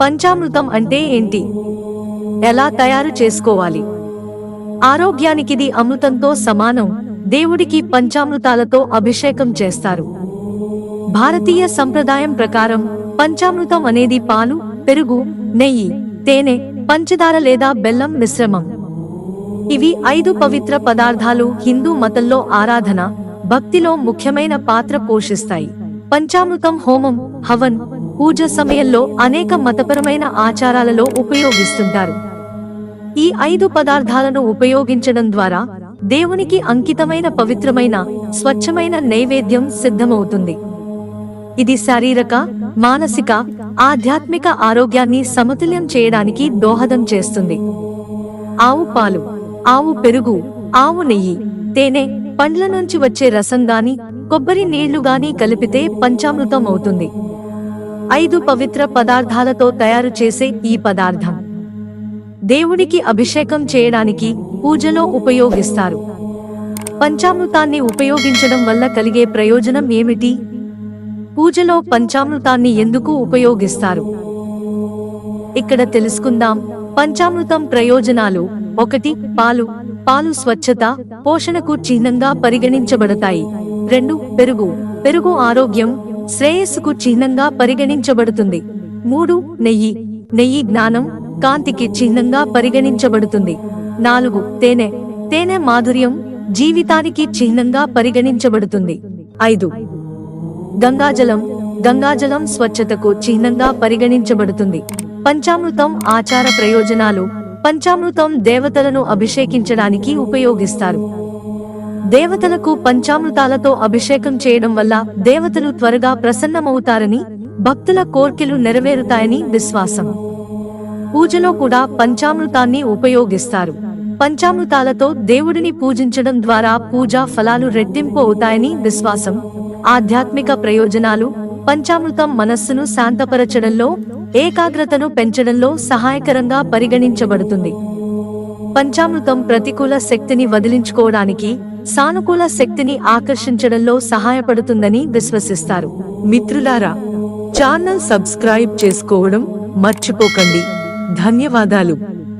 పంచామృతం అంటే ఏంటి? ఎలా తయారు చేసుకోవాలి? ఆరోగ్యానికిది అమృతంతో సమానం దేవుడికి పంచామృతాలతో అభిషేకం చేస్తారు. భారతీయ సంప్రదాయం ప్రకారం పంచామృతం అనేది పాలు పెరుగు నెయ్యి తేనె పంచదార లేదా బెల్లం మిశ్రమం. ఇవి ఐదు పవిత్ర పదార్థాలు హిందూ మతంలో ఆరాధన భక్తిలో ముఖ్యమైన పాత్ర పోషిస్తాయి. పంచామృతం హోమం హవన్ పూజ సమయంలో అనేక మతపరమైన ఆచారాలలో ఉపయోగిస్తుంటారు. ఈ ఐదు పదార్థాలను ఉపయోగించడం ద్వారా దేవునికి అంకితమైన పవిత్రమైన స్వచ్ఛమైన నైవేద్యం సిద్ధమవుతుంది. ఇది శారీరక మానసిక ఆధ్యాత్మిక ఆరోగ్యాన్ని సమతుల్యం చేయడానికి దోహదం చేస్తుంది. ఆవు పాలు ఆవు పెరుగు ఆవు నెయ్యి తేనె పండ్ల నుంచి వచ్చే రసం గాని కొబ్బరి నీళ్ళు గాని కలిపితే పంచామృతం అవుతుంది. ఐదు పవిత్ర పదార్థాలతో తయారు చేసే ఈ పదార్థం. దేవుడికి అభిషేకం చేయడానికి పూజలో ఉపయోగిస్తారు. పంచామృతాన్ని ఉపయోగించడం వల్ల కలిగే ప్రయోజనం ఏమిటి? పూజలో పంచామృతాన్ని ఎందుకు ఉపయోగిస్తారు? ఇక్కడ తెలుసుకుందాం. పంచామృతం ప్రయోజనాలు ఒకటి పాలు. పాలు స్వచ్ఛత పోషణకు చిహ్నంగా పరిగణించబడతాయి. రెండు పెరుగు. పెరుగు ఆరోగ్యం శ్రేయస్సుకు చిహ్నంగా పరిగణించబడుతుంది. మూడు నెయ్యి. నెయ్యి జ్ఞానం కాంతికి చిహ్నంగా పరిగణించబడుతుంది. నాలుగు తేనె. తేనె మాధుర్యం జీవితానికి చిహ్నంగా పరిగణించబడుతుంది. ఐదు గంగాజలం. గంగాజలం స్వచ్ఛతకు చిహ్నంగా పరిగణించబడుతుంది. పంచామృతం ఆచార ప్రయోజనాలు. పంచామృతం దేవతలను అభిషేకించడానికి ఉపయోగిస్తారు. దేవతలకు పంచామృతాలతో అభిషేకం చేయడం వల్ల దేవతలు త్వరగా ప్రసన్నమవుతారని భక్తుల కోర్కెలు నెరవేరుతాయని విశ్వాసం. పూజలో కూడా పంచామృతాన్ని ఉపయోగిస్తారు. పంచామృతాలతో దేవుడిని పూజించడం ద్వారా పూజా ఫలాలు రెట్టింపు అవుతాయని విశ్వాసం. ఆధ్యాత్మిక ప్రయోజనాలు పంచామృతం మనస్సును శాంతపరచడంలో ఏకాగ్రతను పెంచడంలో సహాయకరంగా పరిగణించబడుతుంది. పంచామృతం ప్రతికూల శక్తిని వదిలించుకోవడానికి సానుకూల శక్తిని ఆకర్షించడంలో సహాయపడుతుందని విశ్వసిస్తారు. మిత్రులారా ఛానల్ సబ్స్క్రైబ్ చేసుకోవడం మర్చిపోకండి. ధన్యవాదాలు.